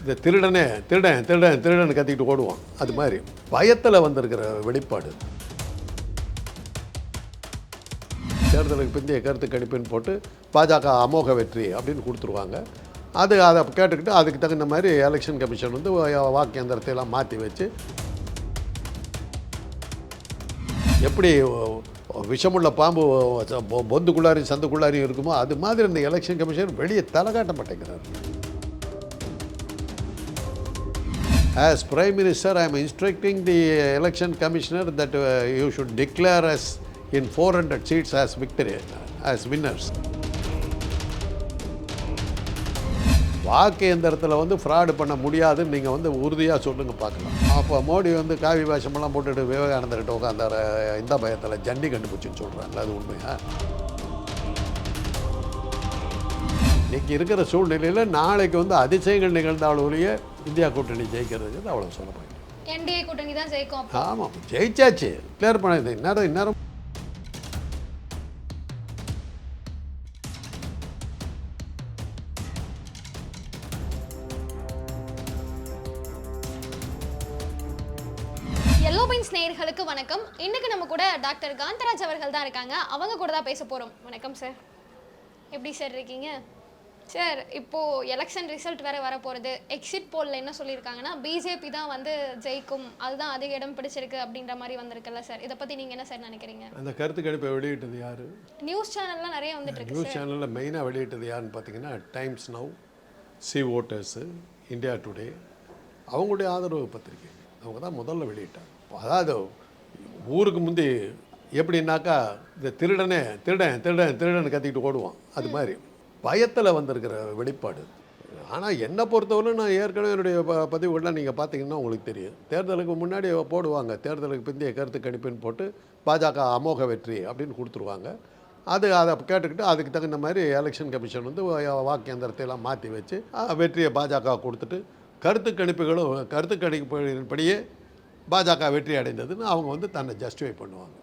இந்த திருடனே திருடன் திருடன் திருடன் கத்திக்கிட்டு ஓடுவான். அது மாதிரி பயத்தில் வந்திருக்கிற வெளிப்பாடு. தேர்தலுக்கு பிந்தைய கருத்து கணிப்புன்னு போட்டு பாஜக அமோக வெற்றி அப்படின்னு கொடுத்துருவாங்க. அது அதை கேட்டுக்கிட்டு அதுக்கு தகுந்த மாதிரி எலெக்ஷன் கமிஷன் வந்து வாக்கு எந்திரத்தை எல்லாம் மாற்றி வச்சு எப்படி விஷமுள்ள பாம்பு பொந்துக்குள்ளாரையும் சந்துக்குள்ளாரையும் இருக்குமோ அது மாதிரி இந்த எலெக்ஷன் கமிஷன் வெளியே தலை காட்ட மாட்டேங்கிறார். As Prime Minister, I am instructing the election commissioner that uh, you should declare us in 400 seats as victory, as winners. வாக்கு எந்திரத்தில் வந்து ஃப்ராடு பண்ண முடியாதுன்னு நீங்கள் வந்து உறுதியாக சொல்லுங்க பார்க்கலாம். அப்போ மோடி வந்து காவி வேஷமெல்லாம் போட்டுட்டு விவேகானந்தர்கிட்ட உட்காந்தார இந்த பயத்தில் ஜண்டி கண்டுபிடிச்சின்னு சொல்கிறாங்க அது உண்மையா? இன்னைக்கு இருக்கிற சூழ்நிலையில் நாளைக்கு வந்து அதிசயங்கள் நிகழ்ந்தாலும் ஒழிய இந்தியா கூட்டணி ஜெயிக்கிறதுக்கு அவ்வளோ சொல்ல முடியும் என்டிஏ கூட்டணி தான் ஜெயிக்கும். ஆமாம் ஜெயிச்சாச்சு. கிளியர் பண்ணது இந்நேரம் இந்நேரம். எல்லோ பைன்ஸ் நேயர்களுக்கு வணக்கம். இன்னைக்கு நம்ம கூட டாக்டர் காந்தராஜ் அவர்கள் தான் இருக்காங்க. அவங்க கூட தான் பேச போறோம். வணக்கம் சார் எப்படி சார் இருக்கீங்க? சார் இப்போ எலெக்ஷன் ரிசல்ட் வேற வர போறது. எக்ஸிட் போல்ல என்ன சொல்லியிருக்காங்கன்னா பிஜேபி தான் வந்து ஜெயிக்கும். அதுதான் அதிக இடம் பிடிச்சிருக்கு அப்படின்ற மாதிரி வந்திருக்குல்ல சார். இதை பத்தி நீங்க என்ன சார் நினைக்கிறீங்க? அந்த கருத்து கணிப்பை வெளியிட்டது யார்? நியூஸ் சேனல்லாம் நிறைய வந்துட்டு இருக்கு நியூஸ் சேனலில் மெயினாக வெளியிட்டது யாருன்னு பார்த்தீங்கன்னா Times Now C voters India Today அவங்களுடைய ஆதரவு பத்திரிகை. அவங்க தான் முதல்ல வெளியிட்டாங்க. அதாவது ஊருக்கு முந்தி எப்படின்னாக்கா இந்த திருடனே திருடன் திருடன் திருடன் கத்திக்கிட்டு ஓடுவான். அது மாதிரி. பயத்தில் வந்திருக்கிற வெளிப்பாடு. ஆனால் என்னை பொறுத்தவரை நான் ஏற்கனவே என்னுடைய ப பதிவுகள்லாம் நீங்கள் பார்த்தீங்கன்னா உங்களுக்கு தெரியும். தேர்தலுக்கு முன்னாடி போடுவாங்க. தேர்தலுக்கு பிந்தைய கருத்து கணிப்புன்னு போட்டு பாஜக அமோக வெற்றி அப்படின்னு கொடுத்துருவாங்க. அது அதை கேட்டுக்கிட்டு அதுக்கு தகுந்த மாதிரி எலெக்ஷன் கமிஷன் வந்து வாக்கு எந்திரத்தையெல்லாம் மாற்றி வச்சு வெற்றியை பாஜக கொடுத்துட்டு கருத்து கணிப்புகளும் கருத்து கணிப்பின்படியே பாஜக வெற்றி அடைந்ததுன்னு அவங்க வந்து தன்னை ஜஸ்டிஃபை பண்ணுவாங்க.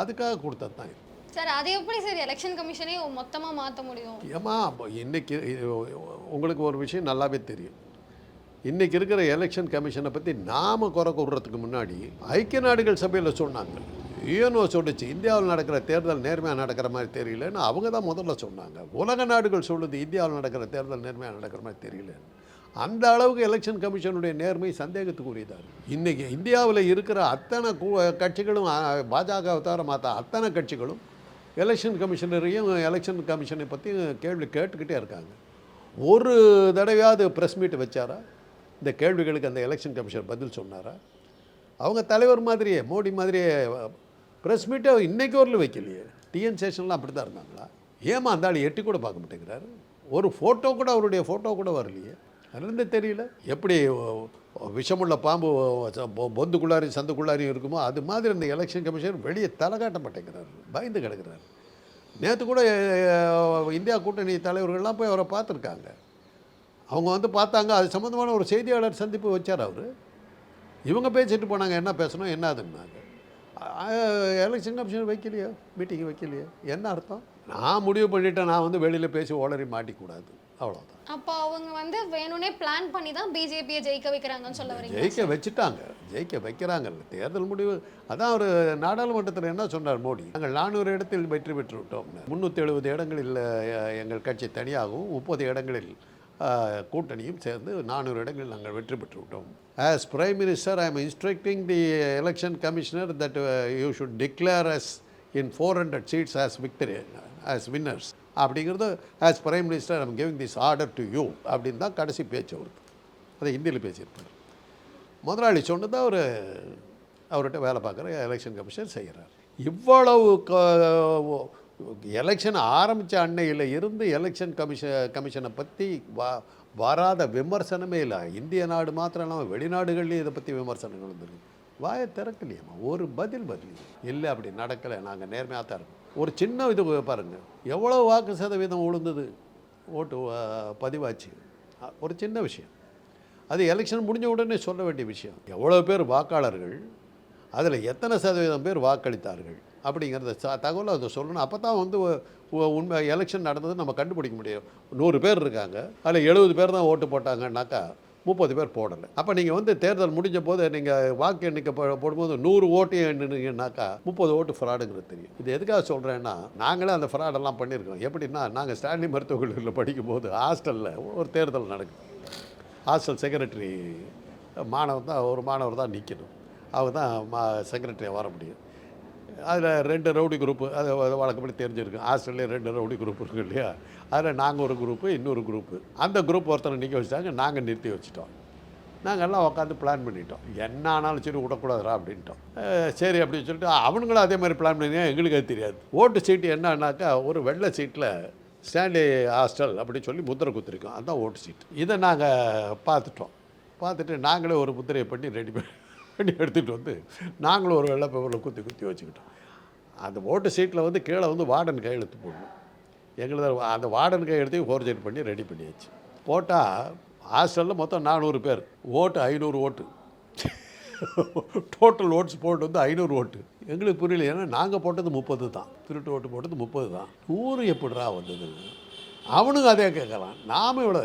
அதுக்காக கொடுத்தது தான் சார் அது எப்படி சார் எலெக்ஷன் கமிஷனே மொத்தமாக மாற்ற முடியும்? ஏமா இன்னைக்கு உங்களுக்கு ஒரு விஷயம் நல்லாவே தெரியும். இன்றைக்கி இருக்கிற எலெக்ஷன் கமிஷனை பற்றி நாம குறை கூடுறதுக்கு முன்னாடி ஐக்கிய நாடுகள் சபையில் சொன்னாங்க. யூஎன்ஓ சொல்லிச்சு இந்தியாவில் நடக்கிற தேர்தல் நேர்மையாக நடக்கிற மாதிரி தெரியலன்னு அவங்க தான் முதல்ல சொன்னாங்க. உலக நாடுகள் சொல்லுது இந்தியாவில் நடக்கிற தேர்தல் நேர்மையாக நடக்கிற மாதிரி தெரியல அந்த அளவுக்கு எலெக்ஷன் கமிஷனுடைய நேர்மை சந்தேகத்துக்குரியதாக இருக்கு இன்றைக்கி இந்தியாவில் இருக்கிற அத்தனை கட்சிகளும் பாஜக பாஜகவை தவிர அத்தனை கட்சிகளும் எலெக்ஷன் கமிஷனரையும் எலெக்ஷன் கமிஷனை பற்றியும் கேள்வி கேட்டுக்கிட்டே இருக்காங்க. ஒரு தடவையாவது ப்ரெஸ் மீட் வச்சாரா? இந்த கேள்விகளுக்கு அந்த எலெக்ஷன் கமிஷனர் பதில் சொன்னாரா? அவங்க தலைவர் மாதிரியே மோடி மாதிரியே ப்ரெஸ் மீட்டை இன்றைக்கி வரலும் வைக்கலையே. டிஎன் சேஷன்லாம் அப்படி தான் இருந்தாங்களா? ஏமா அந்த ஆள் எட்டி கூட பார்க்க மாட்டேங்கிறாரு? ஒரு ஃபோட்டோ கூட அவருடைய ஃபோட்டோ கூட வரலையே. அதுலேருந்து தெரியல? எப்படி விஷமுள்ள பாம்பு பொ- பொந்துக்குள்ளாரையும் சந்துக்குள்ளாரையும் இருக்குமோ அது மாதிரி இந்த எலெக்ஷன் கமிஷன் வெளியே தலை மாட்டேங்கிறாரு பயந்து கிடக்கிறாரு. நேற்று கூட இந்தியா கூட்டணி தலைவர்கள்லாம் போய் அவரை பார்த்துருக்காங்க. அவங்க வந்து பார்த்தாங்க அது சம்மந்தமான ஒரு செய்தியாளர் சந்திப்பு வச்சார் அவர். இவங்க பேசிட்டு போனாங்க என்ன பேசணும் என்ன அதுன்னாங்க. எலெக்ஷன் கமிஷன் வைக்கலையோ? மீட்டிங் வைக்கலையோ? என்ன அர்த்தம்? நான் முடிவு பண்ணிட்டேன் நான் வந்து வெளியில் பேசி ஓளறி மாட்டிக்கூடாது. அவ்வளோதான் அப்போ அவங்க வந்து வேணும்னே பிளான் பண்ணி தான் பிஜேபியை ஜெயிக்க வைக்கிறாங்கன்னு சொல்ல வரீங்க ஜெயிக்க வச்சுட்டாங்க. ஜெயிக்க வைக்கிறாங்கல்ல. தேர்தல் முடிவு அதான் ஒரு நாடாளுமன்றத்தில் என்ன சொன்னார் மோடி? நாங்கள் நானூறு இடத்தில் வெற்றி பெற்று விட்டோம் முந்நூற்றி எழுபது இடங்களில் எங்கள் கட்சி தனியாகவும் முப்பது இடங்களில் கூட்டணியும் சேர்ந்து நானூறு இடங்களில் நாங்கள் வெற்றி பெற்று விட்டோம் as prime minister I am instructing the election commissioner that you should declare us in four hundred seats as victory as winners அப்படிங்கிறது as prime minister I'm giving this order to you அப்படின்னு தான் கடைசி பேச்சு அவருக்கு. அதை ஹிந்தியில் பேசியிருப்பார். முதலாளி சொன்னதை அவர் அவர்கிட்ட வேலை பார்க்குற எலெக்ஷன் கமிஷன் செய்கிறார். இவ்வளவு எலெக்ஷன் ஆரம்பித்த அன்னையில் இருந்து எலெக்ஷன் கமிஷன் கமிஷனை பற்றி வா வராத விமர்சனமே இல்லை. இந்திய நாடு மாத்திரம் இல்லாமல் வெளிநாடுகள்லேயும் இதை பற்றி விமர்சனங்கள் வந்துருக்கு. வாயை திறக்கலையம்மா. ஒரு பதில் பதில். இல்லை அப்படி நடக்கலை. நாங்கள் நேர்மையாக தான் இருக்கோம். ஒரு சின்ன இது பாருங்கள் எவ்வளோ வாக்கு சதவீதம் விழுந்தது ஓட்டு பதிவாச்சு. ஒரு சின்ன விஷயம். அது எலெக்ஷன் முடிஞ்ச உடனே சொல்ல வேண்டிய விஷயம். எவ்வளோ பேர் வாக்காளர்கள் அதில் எத்தனை சதவீதம் பேர் வாக்களித்தார்கள்? அப்படிங்கிறத ச- தகவலை அதை சொல்லணும். அப்போ தான் வந்து உண்மை எலெக்ஷன் நடந்தது நம்ம கண்டுபிடிக்க முடியும். நூறு பேர் இருக்காங்க. அதில் எழுபது பேர் தான் ஓட்டு போட்டாங்கன்னாக்கா முப்பது பேர் போடலை. அப்போ நீங்கள் வந்து தேர்தல் முடிஞ்ச போது நீங்கள் வாக்கு எண்ணிக்கை போ- போடும்போது நூறு ஓட்டு எண்ணுனீங்கன்னாக்கா முப்பது ஓட்டு ஃப்ராடுங்கிறது தெரியும். இது எதுக்காக சொல்கிறேன்னா நாங்களே அந்த ஃப்ராடெல்லாம் பண்ணியிருக்கோம். எப்படின்னா நாங்கள் ஸ்டான்லி மருத்துவக் கல்லூரியில் படிக்கும்போது ஹாஸ்டலில் ஒரு தேர்தல் நடக்கும் ஹாஸ்டல் செக்ரட்டரி மாணவர் தான் ஒரு மாணவர் தான் நிற்கணும் அவங்க தான் மா செக்ரட்டரியாக வர முடியும். அதில் ரெண்டு ரவுடி குரூப்பு அது வழக்கப்படி தெரிஞ்சிருக்கு. ஹாஸ்டல்லே ரெண்டு ரவுடி குரூப் இருக்கு இல்லையா? அதில் நாங்கள் ஒரு குரூப்பு இன்னொரு குரூப்பு அந்த குரூப் ஒருத்தரை நிற்க வச்சுட்டாங்க நாங்கள் நிறுத்தி வச்சுட்டோம். நாங்கள் எல்லாம் உட்காந்து பிளான் பண்ணிட்டோம். என்ன ஆனாலும் சரி விடக்கூடாதுடா அப்படின்ட்டோம். சரி அப்படின்னு சொல்லிட்டு அவனுங்களும் அதே மாதிரி பிளான் பண்ணியா எங்களுக்கு அது தெரியாது. ஓட்டு சீட்டு என்னன்னாக்கா ஒரு வெள்ளை சீட்டில் ஸ்டான்லி ஹாஸ்டல் அப்படின்னு சொல்லி முத்திரை குத்திருக்கோம். அதுதான் ஓட்டு சீட் இதை நாங்கள் பார்த்துட்டோம். பார்த்துட்டு நாங்களே ஒரு முத்திரையை பண்ணி ரெடி பண்ணி பண்ணி எடுத்துகிட்டு வந்து நாங்களும் ஒரு வெள்ளை பேப்பரில் குத்தி குத்தி வச்சுக்கிட்டோம். அந்த ஓட்டு சீட்டில் வந்து கீழே வந்து வார்டன் கையெழுத்து போடணும். எங்களது அந்த வார்டன் கையெழுத்தையும் ஃபோர்ஜரி பண்ணி ரெடி பண்ணியாச்சு. போட்டால் ஹாஸ்டலில் மொத்தம் நானூறு பேர். ஓட்டு ஐநூறு ஓட்டு. டோட்டல் ஓட்ஸ் போட்டு வந்து ஐநூறு ஓட்டு. எங்களுக்கு புரியல ஏன்னா நாங்கள் போட்டது முப்பது தான். திருட்டு ஓட்டு போட்டது முப்பது தான். நூறு எப்படிரா வந்தது அவனுங்க அதே கேட்கலாம். நாம் இவ்வளோ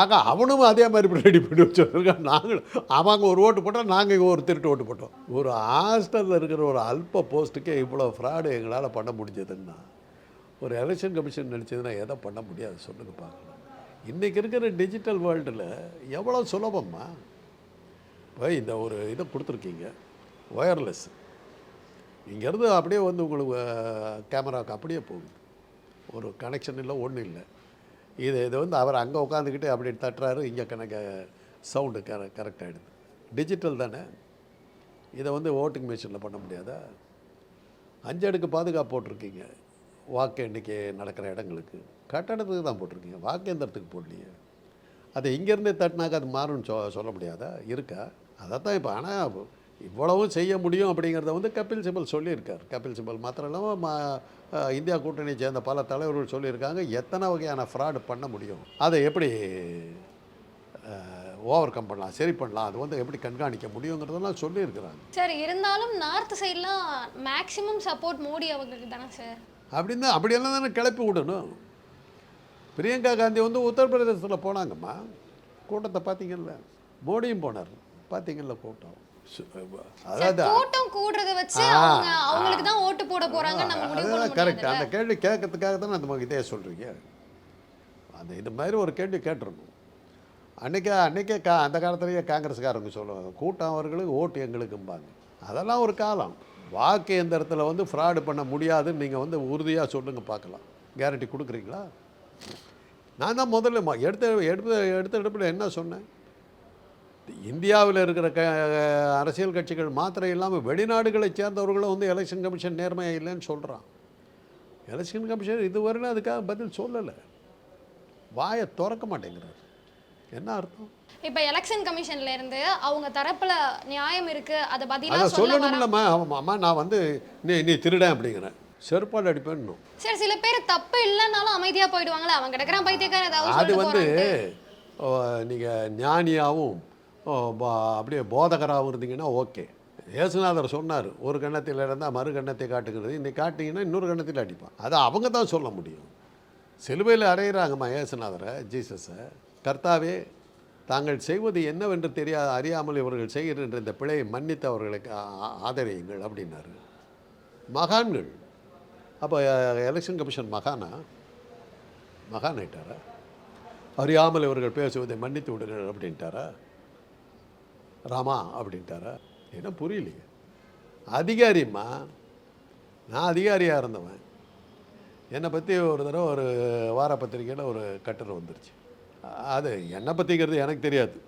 ஆக அவனும் அதே மாதிரி ரெடி பண்ணி வச்சுருக்கான். நாங்களும் அவங்க ஒரு ஓட்டு போட்டால் நாங்கள் இங்கே ஒரு திருட்டு ஓட்டு போட்டோம். ஒரு ஹாஸ்டலில் இருக்கிற ஒரு அல்ப போஸ்ட்டுக்கே இவ்வளோ ஃப்ராடு எங்களால் பண்ண முடிஞ்சதுன்னா ஒரு எலெக்ஷன் கமிஷன் நினச்சதுன்னா எதை பண்ண முடியாது சொல்லுங்க பார்க்கலாம். இன்றைக்கி இருக்கிற டிஜிட்டல் வேர்ல்டில் எவ்வளோ சுலபம்மா? இப்போ இந்த ஒரு இதை கொடுத்துருக்கீங்க ஒயர்லெஸ் இங்கேருந்து அப்படியே வந்து உங்களுக்கு கேமராவுக்கு அப்படியே போகுது. ஒரு கனெக்ஷன் இல்லை ஒன்றும் இல்லை. இது இது வந்து அவர் அங்கே உட்காந்துக்கிட்டு அப்படி தட்டுறாரு. இங்கே கணக்க சவுண்டு கர கரெக்ட் ஆகிடுது டிஜிட்டல் தானே? இதை வந்து ஓட்டிங் மிஷினில் பண்ண முடியாதா? அஞ்சு அடுக்கு பாதுகாப்பு போட்டிருக்கீங்க. வாக்கு எண்ணிக்கை நடக்கிற இடங்களுக்கு. கட்டடத்துக்கு தான் போட்டிருக்கீங்க. வாக்கேந்திரத்துக்கு போடலையே. அதை இங்கேருந்தே தட்டினாக்க அது மாறும்னு சொ சொல்ல முடியாதா? இருக்கா? அதைத்தான் இப்போ ஆனால் இவ்வளவும் செய்ய முடியும் அப்படிங்கிறத வந்து கபில் சிபல் சொல்லியிருக்கார். கபில் சிபல் மாத்திரம் இல்லாமல் மா இந்தியா கூட்டணியை சேர்ந்த பல தலைவர்கள் சொல்லியிருக்காங்க எத்தனை வகையான ஃப்ராடு பண்ண முடியும்? அதை எப்படி ஓவர் கம் பண்ணலாம் சரி பண்ணலாம் அது வந்து எப்படி கண்காணிக்க முடியுங்கிறதெல்லாம் சொல்லியிருக்கிறாங்க. சார் இருந்தாலும் நார்த் சைட்லாம் மேக்ஸிமம் சப்போர்ட் மோடி அவங்களுக்கு தானே சார்? அப்படின்னு அப்படியெல்லாம் தானே கிளப்பி விடணும். பிரியங்கா காந்தி வந்து உத்தரப்பிரதேசத்தில் போனாங்கம்மா. கூட்டத்தை பார்த்தீங்கல்ல? மோடியும் போனார். பார்த்தீங்கல்ல கூட்டம்? அதாவது கூட்டம் கூடுறத வச்சு அவங்க அவங்களுக்கு தான் ஓட்டு போட போறாங்க நம்ம முடிவு பண்ண கரெக்ட் அந்த கேள்வி கேட்கறதுக்காக தான் அந்த இதே சொல்கிறீங்க அந்த இது மாதிரி ஒரு கேள்வி கேட்டிருக்கணும் அன்றைக்கே அன்றைக்கே கா அந்த காலத்துலேயே காங்கிரஸ்காரங்க சொல்லுவாங்க கூட்டம் அவர்களுக்கு ஓட்டு எங்களுக்கும்பாங்க. அதெல்லாம் ஒரு காலம். வாக்கு எந்திரத்தில் வந்து ஃப்ராடு பண்ண முடியாதுன்னு நீங்கள் வந்து உறுதியாக சொல்லுங்கள் பார்க்கலாம். கேரண்டி கொடுக்குறீங்களா? நான் தான் முதல்ல எடுத்த எடுத்த எடுத்த எடுப்பில் என்ன சொன்னேன்? இந்தியாவில் இருக்கிற க அரசியல் கட்சிகள் மாத்திரம் இல்லாமல் வெளிநாடுகளைச் சேர்ந்தவர்களும் வந்து எலெக்ஷன் கமிஷன் நேர்மையாக இல்லைன்னு சொல்கிறான் எலெக்ஷன் கமிஷன் இதுவரையிலும் அதுக்காக பதில் சொல்லலை. வாயை திறக்க மாட்டேங்கிறார். என்ன அர்த்தம்? இப்ப எலெக்ஷன் கமிஷன்ல இருந்து அவங்க தரப்புல நியாயம் இருக்கு அதை பதிலா அதை சொல்ல வர சொல்லணும்லம்மா. ஆமாம் அம்மா நான் வந்து நீ நீ திருடன் அப்படிங்கிறேன். செருப்பால் அடிப்பேன்னு. சரி சில பேர் தப்பு இல்லைன்னாலும் அமைதியா போயிடுவாங்களே அவன் கிடக்குறான் பைத்தியக்காரன் ஏதாவது அது வந்து. நீங்கள் ஞானியாகவும் அப்படியே போதகராகவும் இருந்தீங்கன்னா ஓகே. இயேசுநாதர் சொன்னார் ஒரு கண்ணத்தில் இருந்தால் மறு கண்ணத்தை காட்டுகிறது இன்றைக்கி காட்டிங்கன்னா இன்னொரு கண்ணத்தில் அடிப்பான். அதை அவங்க தான் சொல்ல முடியும். சிலுவையில் அறையிறாங்கம்மா இயேசுநாதரை ஜீசஸை. கர்த்தாவே தாங்கள் செய்வது என்னவென்று தெரியா அறியாமல் இவர்கள் செய்கின்ற இந்த பிழையை மன்னித்து அவர்களுக்கு ஆ- ஆதரியுங்கள் அப்படின்னாரு. மகான்கள். அப்போ எலெக்ஷன் கமிஷன் மகானா? மகான் ஆயிட்டாரா? அறியாமல் இவர்கள் பேசுவதை மன்னித்து விடுங்கள் அப்படின்ட்டாரா? ராமா அப்படின்ட்டாரா. என்ன புரியலையே. அதிகாரிம்மா நான் அதிகாரியாக இருந்தவன். என்னை பற்றி ஒரு தடவை ஒரு வார பத்திரிக்கையில் ஒரு கட்டுரை வந்துருச்சு. அது என்னை பற்றிங்கிறது எனக்கு தெரியாது.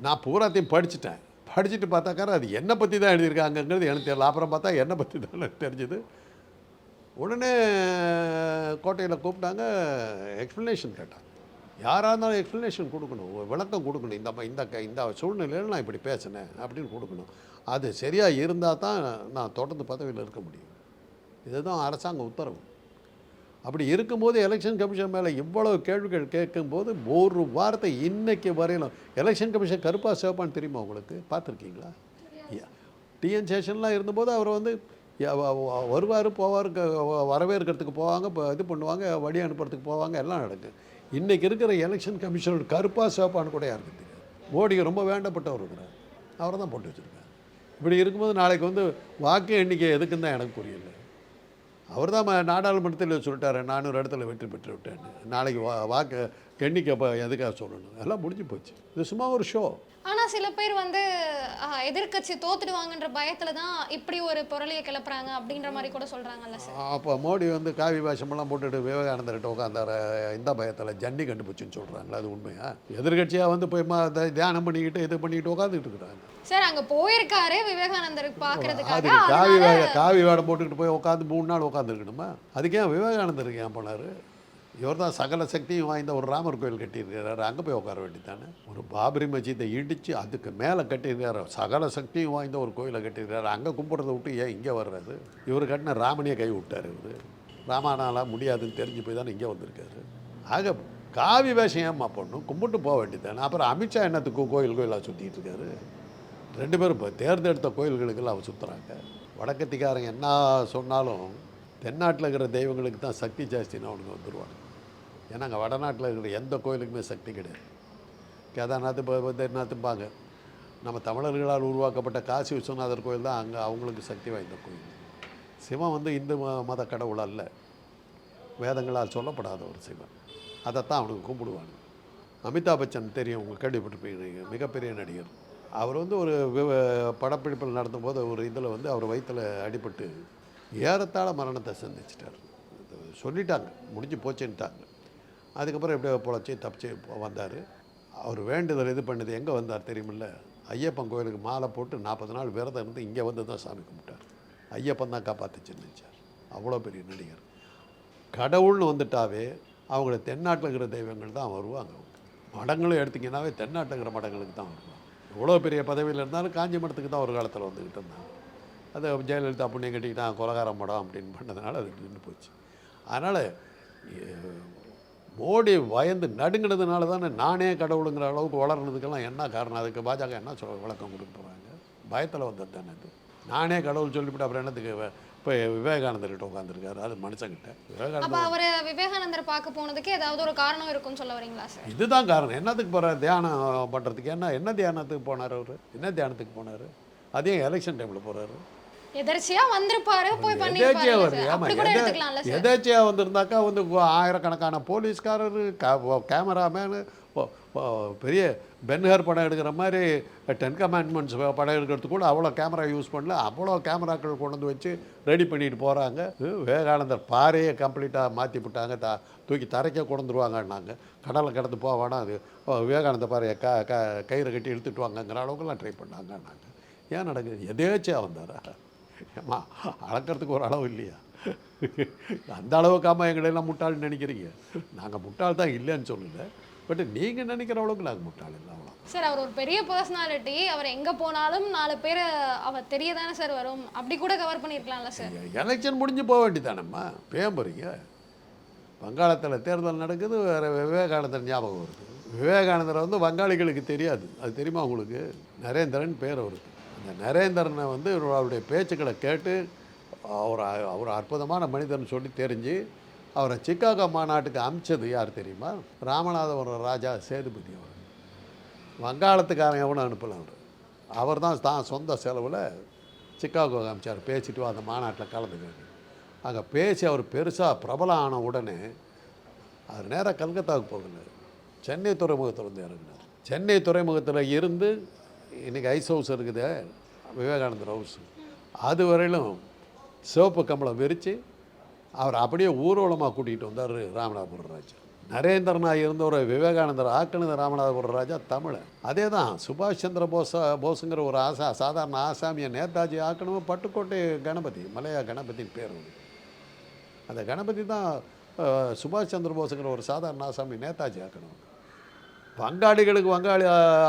நான் பூராத்தையும் படிச்சுட்டேன். படிச்சுட்டு பார்த்தாக்கார அது என்னை பற்றி தான் எழுதியிருக்காங்கங்கிறது எனக்கு தெரியல. அப்புறம் பார்த்தா என்னை பற்றி தான் எனக்கு தெரிஞ்சுது. உடனே கோட்டையில் கூப்பிட்டாங்க எக்ஸ்ப்ளனேஷன் கேட்டாங்க. யாராக இருந்தாலும் எக்ஸ்ப்ளனேஷன் கொடுக்கணும் விளக்கம் கொடுக்கணும். இந்த இந்த க- இந்த சூழ்நிலையில் நான் இப்படி பேசினேன் அப்படின்னு கொடுக்கணும். அது சரியாக இருந்தால் தான் நான் தொடர்ந்து பதவியில் இருக்க முடியும். இதுதான் அரசாங்க உத்தரவு. அப்படி இருக்கும்போது எலெக்ஷன் கமிஷன் மேலே இவ்வளவு கேள்விகள் கேட்கும்போது ஒரு வார்த்தை இன்றைக்கி வரையிலும் எலெக்ஷன் கமிஷன் கருப்பா சேப்பான்னு தெரியுமா உங்களுக்கு? பார்த்துருக்கீங்களா? டிஎன் சேஷன்லாம் இருந்தபோது அவர் வந்து வருவார் போவார் வரவேற்கிறதுக்கு போவாங்க இப்போ இது பண்ணுவாங்க வழி அனுப்புறதுக்கு போவாங்க எல்லாம் நடக்கும் இன்றைக்கி இருக்கிற எலெக்ஷன் கமிஷனர் கருப்பா சேப்பான்னு கூட யாருக்கு தெரியாது? மோடிக்கு ரொம்ப வேண்டப்பட்டவர் இருக்கிறார். அவரை தான் போட்டு வச்சுருக்காங்க இப்படி இருக்கும்போது நாளைக்கு வந்து வாக்கு எண்ணிக்கை எதுக்குன்னு தான் எனக்கு புரியல. அவர் தான் நாடாளுமன்றத்தில் சொல்லிட்டாரு நானூறு இடத்துல வெற்றி பெற்று விட்டேன்னு நாளைக்கு வா வாக்கு எண்ணிக்கை அப்போ எதுக்காக சொல்லணும்? எல்லாம் முடிஞ்சு போச்சு. இது சும்மா ஒரு ஷோ ஆனா சில பேர் வந்து ஆஹ், எதிர்க்கட்சி தோத்துடுவாங்கன்ற பயத்துல தான் இப்படி ஒரு பொருளையை கிளப்புறாங்க அப்படின்ற மாதிரி கூட சொல்றாங்கல்ல சார். அப்போ மோடி வந்து காவி வேஷமெல்லாம் போட்டுட்டு விவேகானந்தர்கிட்ட உட்காந்தார இந்த பயத்தில் ஜன்னி கண்டுபிடிச்சுன்னு சொல்கிறாங்களா அது உண்மையா? எதிர்கட்சியாக வந்து போய் தியானம் பண்ணிக்கிட்டு இது பண்ணிக்கிட்டு உட்காந்துட்டு இருக்கிறாங்க. சார் அங்க போயிருக்காரு விவேகானந்தர் அது பாக்குறதுக்காக. காவி காவி வேடம் போட்டுக்கிட்டு போய் உட்காந்து மூணு நாள் உட்காந்துருக்கணுமா அதுக்கு ஏன் விவேகானந்தருக்கு ஏன் போனார்? இவர் தான் சகல சக்தியும் வாய்ந்த ஒரு ராமர் கோயில் கட்டியிருக்கிறாரு. அங்கே போய் உட்கார வேண்டியதானே ஒரு பாபரி மஜித்தை இடித்து அதுக்கு மேலே கட்டியிருக்காரு சகல சக்தியும் வாய்ந்த ஒரு கோயிலை கட்டியிருக்காரு அங்கே கும்பிட்றத விட்டு ஏன் இங்கே வர்றாரு? இவர் கட்டின ராமனையே கை விட்டார் இவர். ராமானாலாம் முடியாதுன்னு தெரிஞ்சு போய் தானே இங்கே வந்திருக்காரு. ஆக காவி வேஷம் ஏம்மா பண்ணும் கும்பிட்டு போக வேண்டியதானே அப்புறம் அமித்ஷா என்னத்துக்கு கோயில் கோயிலாக சுற்றிட்டு இருக்காரு? ரெண்டு பேரும் இப்போ தேர்ந்தெடுத்த கோயில்களுக்கெல்லாம் அவ சுற்றுறாங்க வடக்கத்திக்காரங்க என்ன சொன்னாலும் தென்னாட்டில் இருக்கிற தெய்வங்களுக்கு தான் சக்தி ஜாஸ்தின்னு அவனுங்க வந்துடுவாங்க ஏன்னா அங்கே வடநாட்டில் இருக்கிற எந்த கோயிலுக்குமே சக்தி கிடையாது. கேதார்நாத் பத்ரிநாத்தும்பாங்க நம்ம தமிழர்களால் உருவாக்கப்பட்ட காசி விஸ்வநாதர் கோயில் தான் அங்கே அவங்களுக்கு சக்தி வாய்ந்த கோயில். சிவன் வந்து இந்து ம- மத கடவுள் அல்ல. வேதங்களால் சொல்லப்படாத ஒரு சிவன். அதைத்தான் அவனுக்கு கும்பிடுவாங்க அமிதாப் பச்சன் தெரியும் உங்கள் கேள்விப்பட்டிருப்பீங்க மிகப்பெரிய நடிகர். அவர் வந்து ஒரு விவ- படப்பிடிப்பில் நடத்தும்போது ஒரு இதில் வந்து அவர் வயிற்றில் அடிபட்டு ஏறத்தாழ மரணத்தை சந்திச்சிட்டார். சொல்லிட்டாங்க முடிஞ்சு போச்சுன்ட்டாங்க. அதுக்கப்புறம் எப்படியோ பொழைச்சி தப்பிச்சு வந்தார். அவர் வேண்டுதல் இது பண்ணது எங்கே வந்தார் தெரியுமில்ல? ஐயப்பன் கோயிலுக்கு மாலை போட்டு நாற்பது நாள் விரதம் இருந்து இங்கே வந்து தான் சாமி கும்பிட்டார். ஐயப்பன் தான் காப்பாற்றுச்சுன்னு நினச்சார். அவ்வளோ பெரிய நடிகர். கடவுள்னு வந்துட்டாவே அவங்கள தென்னாட்டில் இருக்கிற தெய்வங்கள் தான் வருவாங்க. மடங்களும் எடுத்திங்கன்னாவே தென்னாட்டில் இருக்கிற மடங்களுக்கு தான் வருவாங்க. எவ்வளோ பெரிய பதவியில் இருந்தாலும் காஞ்சி மடத்துக்கு தான் ஒரு காலத்தில் வந்துக்கிட்டு இருந்தாங்க. அது ஜெயலலிதா புண்ணியம் கட்டிக்கிட்டான் கொலகார மடம் அப்படின்னு பண்ணதுனால அது நின்று போச்சு. அதனால் மோடி பயந்து நடுங்கினதுனால தானே நானே கடவுளுங்கிற அளவுக்கு வளர்னதுக்கெல்லாம் என்ன காரணம்? அதுக்கு பாஜக என்ன சொல்ல விளக்கம் கொடுக்க போகிறாங்க பயத்தில் வந்தது தானே இது. நானே கடவுள் சொல்லிவிட்டு அப்புறம் என்னத்துக்கு இப்போ விவேகானந்தர்கிட்ட உட்காந்துருக்காரு அது மனுஷங்கிட்ட. விவேகானந்தர் அவரு விவேகானந்தர் பார்க்க போனதுக்கு ஏதாவது ஒரு காரணம் இருக்கும்னு சொல்ல வரீங்களா சார்? இதுதான் காரணம். என்னத்துக்கு போகிறார் தியானம் பண்ணுறதுக்கு என்ன என்ன தியானத்துக்கு போனார் அவர்? என்ன தியானத்துக்கு போனார்? அதையும் எலெக்ஷன் டைமில் போகிறாரு எதர்ச்சியா வந்திருப்பாரு போய் எதேச்சியா வருது. எடுத்துக்கலாம்ல சார். எதேச்சியா வந்திருந்தாக்கா வந்து ஆயிரக்கணக்கான போலீஸ்காரர் கேமராமேனு பெரிய பென்ஹர் படம் எடுக்கிற மாதிரி டென் கமாண்ட்மெண்ட்ஸ் படம் எடுக்கிறதுக்கு கூட அவ்வளோ கேமரா யூஸ் பண்ணல. அவ்வளோ கேமராக்கள் கொண்டு வந்து வச்சு ரெடி பண்ணிட்டு போகிறாங்க விவேகானந்தர் பாறையை கம்ப்ளீட்டாக மாற்றி விட்டாங்க. த தூக்கி தரைக்க கொண்டுருவாங்கன்னாங்க கடலை கடந்து போக வேணாம். அது விவேகானந்த பாறையை க க கயிறை கட்டி இழுத்துட்டு வாங்கங்கிற அளவுக்குலாம் ட்ரை பண்ணாங்கன்னாங்க. ஏன் நடக்குது? எதேச்சியா வந்தாரா? ஏம்மா அளக்கிறதுக்கு ஒரு அளவு இல்லையா? அந்த அளவுக்காம எங்களெல்லாம் முட்டாள்னு நினைக்கிறீங்க? நாங்கள் முட்டாள் தான் இல்லைன்னு சொல்லல. பட் நீங்கள் நினைக்கிற அளவுக்கு நாங்கள் முட்டாள் இல்லை அவ்வளோ சார் அவர் ஒரு பெரிய பர்சனாலிட்டி அவர் எங்க போனாலும் நாலு பேர் அவர் தெரிய தானே சார் வரும். அப்படி கூட கவர் பண்ணிருக்கலாம்ல சார். எலெக்ஷன் முடிஞ்சு போக வேண்டியதானம்மா? பேன் போறீங்க. வங்காளத்தில் தேர்தல் நடக்குது வேறு விவேகானந்தர் ஞாபகம் வருது. விவேகானந்தரை வந்து வங்காளிகளுக்கு தெரியாது. அது தெரியுமா உங்களுக்கு? நரேந்திரன் பேர் அவருக்கு. இந்த நரேந்திரனை வந்து அவருடைய பேச்சுக்களை கேட்டு அவர் அவர் அற்புதமான மனிதன் சொல்லி தெரிஞ்சு அவரை சிக்காகோ மாநாட்டுக்கு அமிச்சது யார் தெரியுமா? ராமநாதபுரம் ராஜா சேதுபதி அவர் வங்காளத்துக்காரன் எவனும் அனுப்பலாம் அவர். அவர் தான் தான் சொந்த செலவில் சிக்காகோ அமிச்சார் பேசிட்டு அந்த மாநாட்டில் கலந்துக்க அங்கே பேசி அவர் பெருசாக பிரபலம் ஆன உடனே அவர் நேராக கல்கத்தாவுக்கு போகல சென்னை துறைமுகத்தில் வந்து இறங்கினார். சென்னை துறைமுகத்தில் இருந்து இன்றைக்கி ஐஸ் ஹவுஸ் இருக்குது. விவேகானந்தர் ஹவுஸ் அது வரையிலும் சிவப்பு கம்பளம் விரித்து அவர் அப்படியே ஊர்வலமாக கூட்டிகிட்டு வந்தார் ராமநாதபுர ராஜா. நரேந்திரனாக இருந்தவர் விவேகானந்தர் ஆக்கினது ராமநாதபுர ராஜா தமிழன் அதே தான் சுபாஷ் சந்திர போஸ் போஸுங்கிற ஒரு ஆசா சாதாரண ஆசாமியை நேதாஜி ஆக்கணும் பட்டுக்கோட்டை கணபதி மலையா கணபதின்னு பேர் அந்த கணபதி தான் சுபாஷ் சந்திர போஸுங்கிற ஒரு சாதாரண ஆசாமி நேதாஜி ஆக்கணும் வங்காளிகளுக்கு வங்காளி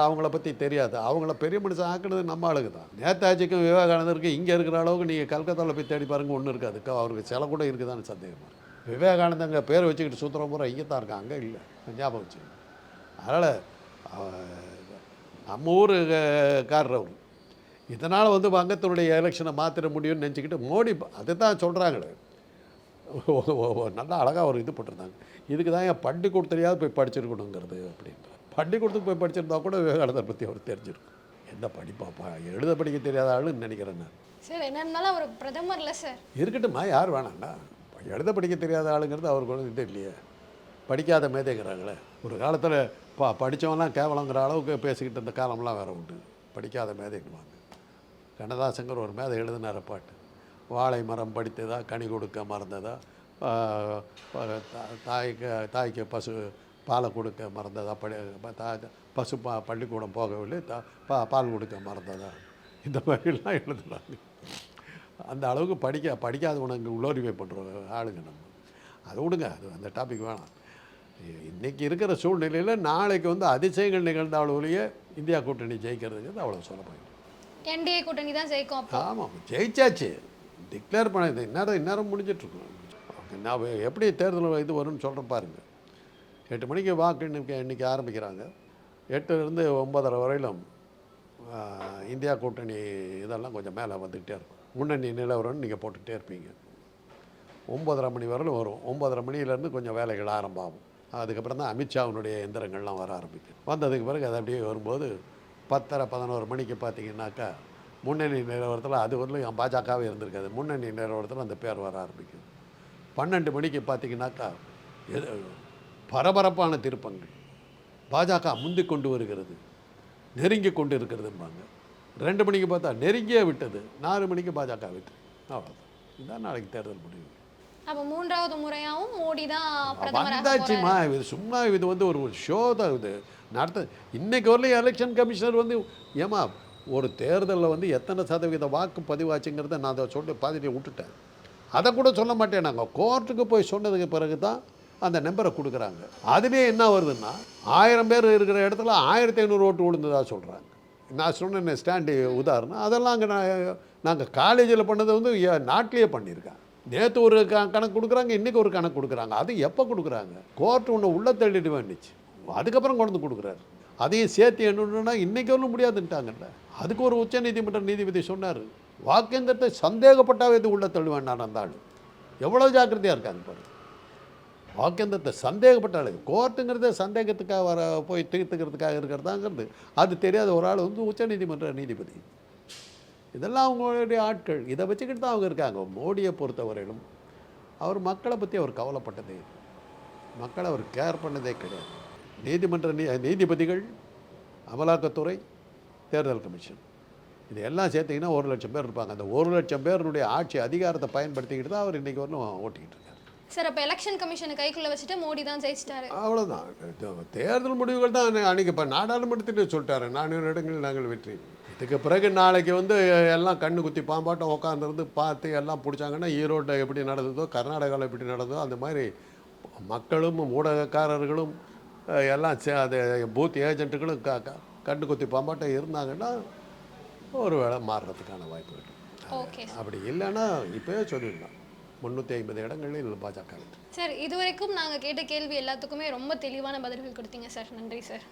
அவங்கள பற்றி தெரியாது. அவங்கள பெரிய மனுஷன் ஆக்குனது நம்ம ஆளுக்கு தான். நேதாஜிக்கும் விவேகானந்தருக்கும் இங்கே இருக்கிற அளவுக்கு நீங்கள் கல்கத்தாவில் போய் தேடி பாருங்க ஒன்றும் இருக்காது. அவருக்கு சில கூட இருக்குதான்னு சந்தேகமாக விவேகானந்தங்க பேர் வச்சுக்கிட்டு சுற்றுற பூரா இங்கே தான் இருக்கான். அங்கே இல்லை. ஞாபகம் வச்சு அதனால் நம்ம ஊர் காரர் அவர். இதனால் வந்து வங்கத்தினுடைய எலெக்ஷனை மாற்றிட முடியும்னு நினச்சிக்கிட்டு மோடி அதை தான் சொல்கிறாங்களே நல்லா அழகாக ஒரு இது போட்டிருந்தாங்க. இதுக்கு தான் என் பள்ளிக்கூடத்துலையாவது போய் படிச்சிருக்கணுங்கிறது அப்படின்ற பள்ளிக்கூடத்துக்கு போய் படிச்சிருந்தா கூட விவேகானந்தர் பற்றி அவர் தெரிஞ்சிருக்கும். என்ன படிப்பாப்பா எழுத படிக்க தெரியாத ஆளுன்னு நினைக்கிறேன் நான். சார் என்ன இருந்தாலும் அவர் பிரதமர் இல்லை சார். இருக்கட்டும்மா யார் வேணாம்டா எழுத படிக்க தெரியாத ஆளுங்கிறது அவருக்கு ஒன்றும் இது இல்லையே. படிக்காத மேதைங்கிறாங்களே. ஒரு காலத்தில் பா படித்தவன்லாம் கேவலங்கிற அளவுக்கு பேசிக்கிட்டு இருந்த காலம்லாம் வேற உண்டு. படிக்காத மேதைங்குவாங்க கண்ணதாசங்கர் ஒரு மேதை எழுதினார பாட்டு. வாழை மரம் படித்ததா கனி கொடுக்க மறந்ததா தாய்க்கு தாய்க்கு பசு பாலை கொடுக்க மறந்ததா? படி பசு பா பள்ளிக்கூடம் போகவில்லை தா பா பால் கொடுக்க மறந்ததா? இந்த மாதிரிலாம் எழுதுனாங்க அந்த அளவுக்கு படிக்க படிக்காதவனுக்கு உளறிவை பண்ணுற ஆளுங்க நம்ம. அதை விடுங்க அது அந்த டாபிக் வேணாம். இ- இன்னைக்கு இருக்கிற சூழ்நிலையில் நாளைக்கு வந்து அதிசயங்கள் நிகழ்ந்தாலும் இந்தியா கூட்டணி ஜெயிக்கிறதுங்கிறது அவ்வளோ சொல்ல போயிடும் என்டிஏ கூட்டணி தான் ஜெயிக்கும் ஆமாம் ஜெயிச்சாச்சு. டிக்ளேர் பண்ண இது இந்நேரம் இந்நேரம் முடிஞ்சிட்ருக்கோம் நான் எப்படி தேர்தல் இது வரும்னு சொல்கிறேன் பாருங்க. எட்டு மணிக்கு வாக்கு இன்னைக்கு இன்றைக்கி ஆரம்பிக்கிறாங்க. எட்டுலேருந்து ஒன்பதரை வரையிலும் இந்தியா கூட்டணி இதெல்லாம் கொஞ்சம் மேலே வந்துக்கிட்டே இருக்கும். முன்னணி நிலவரம்னு நீங்கள் போட்டுக்கிட்டே இருப்பீங்க. ஒம்பதரை மணி வரையிலும் வரும். ஒம்பதரை மணிலேருந்து கொஞ்சம் வேலைகள் ஆரம்பமாகும் அதுக்கப்புறம் தான் அமித்ஷாவினுடைய எந்திரங்கள்லாம் வர ஆரம்பிக்கும். வந்ததுக்கு பிறகு அது அப்படியே வரும்போது பத்தரை பதினோரு மணிக்கு பார்த்தீங்கன்னாக்கா முன்னணி நிலவரத்தில் அது வரலும் பாஜகவே இருந்திருக்காது. முன்னணி நிலவரத்தில் அந்த பேர் வர ஆரம்பிக்கும். பன்னெண்டு மணிக்கு பார்த்தீங்கன்னாக்கா எது- பரபரப்பான திருப்பங்கள். பாஜக முந்தி கொண்டு வருகிறது. நெருங்கி கொண்டு இருக்கிறதும்பாங்க. ரெண்டு மணிக்கு பார்த்தா நெருங்கியே விட்டது. நாலு மணிக்கு பாஜக விட்டு அவ்வளோதான் இதுதான் நாளைக்கு தேர்தல் முடிவு. அப்போ மூன்றாவது முறையாவும் மோடி தான் வந்தாச்சுமா இது சும்மா இது வந்து ஒரு ஷோ தான் இது. நடத்த இன்னைக்கு வரலையும் எலெக்ஷன் கமிஷனர் வந்து ஏமா ஒரு தேர்தலில் வந்து எத்தனை சதவீத வாக்கு பதிவாச்சுங்கிறத நான் அதை சொல்லி பாதிட்டு விட்டுட்டேன். அதை கூட சொல்ல மாட்டேன். நாங்கள் கோர்ட்டுக்கு போய் சொன்னதுக்கு பிறகு தான் அந்த நம்பரை கொடுக்குறாங்க. அதுலேயே என்ன வருதுன்னா ஆயிரம் பேர் இருக்கிற இடத்துல ஆயிரத்தி ஐநூறு ஓட்டு விழுந்ததாக சொல்கிறாங்க நான் சொன்ன ஸ்டாண்டு உதாரணம். அதெல்லாம் அங்கே நான் நாங்கள் காலேஜில் பண்ணதை வந்து நாட்டிலேயே பண்ணியிருக்கேன் நேற்று ஒரு க கணக்கு கொடுக்குறாங்க இன்றைக்கி ஒரு கணக்கு கொடுக்குறாங்க. அது எப்போ கொடுக்குறாங்க? கோர்ட் ஒன்று உள்ளே தள்ளிட்டு வேண்டிச்சு அதுக்கப்புறம் கொண்டு வந்து கொடுக்குறாரு. அதையும் சேர்த்து என்னன்னா இன்றைக்கி ஒன்றும் முடியாதுன்ட்டாங்கல்ல. அதுக்கு ஒரு உச்சநீதிமன்ற நீதிபதி சொன்னார் வாக்கெந்திரத்தை சந்தேகப்பட்டாவே இது உள்ளே தள்ளுவேன் நான் அந்த ஆள். எவ்வளோ ஜாக்கிரதையாக இருக்காங்க வாக்கெந்தத்தை சந்தேகப்பட்ட சந்தேகப்பட்டாலே கோர்ட்டுங்கிறதே சந்தேகத்துக்காக வர போய் தீர்த்துக்கிறதுக்காக இருக்கிறதாங்கிறது. அது தெரியாத ஒரு ஆள் வந்து உச்சநீதிமன்ற நீதிபதி. இதெல்லாம் அவங்களுடைய ஆட்கள். இதை வச்சுக்கிட்டு தான் அவங்க இருக்காங்க. மோடியை பொறுத்தவரையிலும் அவர் மக்களை பற்றி அவர் கவலைப்பட்டதே மக்களை அவர் கேர் பண்ணதே கிடையாது. நீதிமன்ற நீ நீதிபதிகள் அமலாக்கத்துறை தேர்தல் கமிஷன். இது எல்லாம் சேர்த்திங்கன்னா ஒரு லட்சம் பேர் இருப்பாங்க. அந்த ஒரு லட்சம் பேருடைய ஆட்சி அதிகாரத்தை பயன்படுத்திக்கிட்டு தான் அவர் இன்றைக்கி வரணும் ஓட்டிக்கிட்டு இருக்காரு. சார் அப்போ எலெக்ஷன் கமிஷனை கைக்குள்ள வச்சுட்டு மோடி தான் ஜெயிச்சிட்டாரு. அவ்வளோதான் தேர்தல் முடிவுகள் தான் அன்னைக்கு இப்போ நாடாளுமன்றத்திலே சொல்லிட்டாரு. நானூறு இடங்களில் நாங்கள் வெற்றி. இதுக்கு பிறகு நாளைக்கு வந்து எல்லாம் கண்ணு குத்தி பாம்பாட்டம் உட்காந்துருந்து பார்த்து எல்லாம் பிடிச்சாங்கன்னா ஈரோட்டில் எப்படி நடந்ததோ கர்நாடகாவில் எப்படி நடந்ததோ அந்த மாதிரி மக்களும் ஊடகக்காரர்களும் எல்லாம் அது பூத் ஏஜென்ட்டுகளும் க கண்ணு குத்தி பாம்பாட்டம் இருந்தாங்கன்னா ஒரு வேளை மாறுறதுக்கான வாய்ப்பு இருக்கு. ஓகே அப்படி இல்லைன்னா இப்போயே சொல்லிடலாம். முந்நூற்றி ஐம்பது இடங்களில் பாஜக சார் இதுவரைக்கும் நாங்கள் கேட்ட கேள்வி எல்லாத்துக்குமே ரொம்ப தெளிவான பதில்கள் கொடுத்தீங்க சார். நன்றி சார்.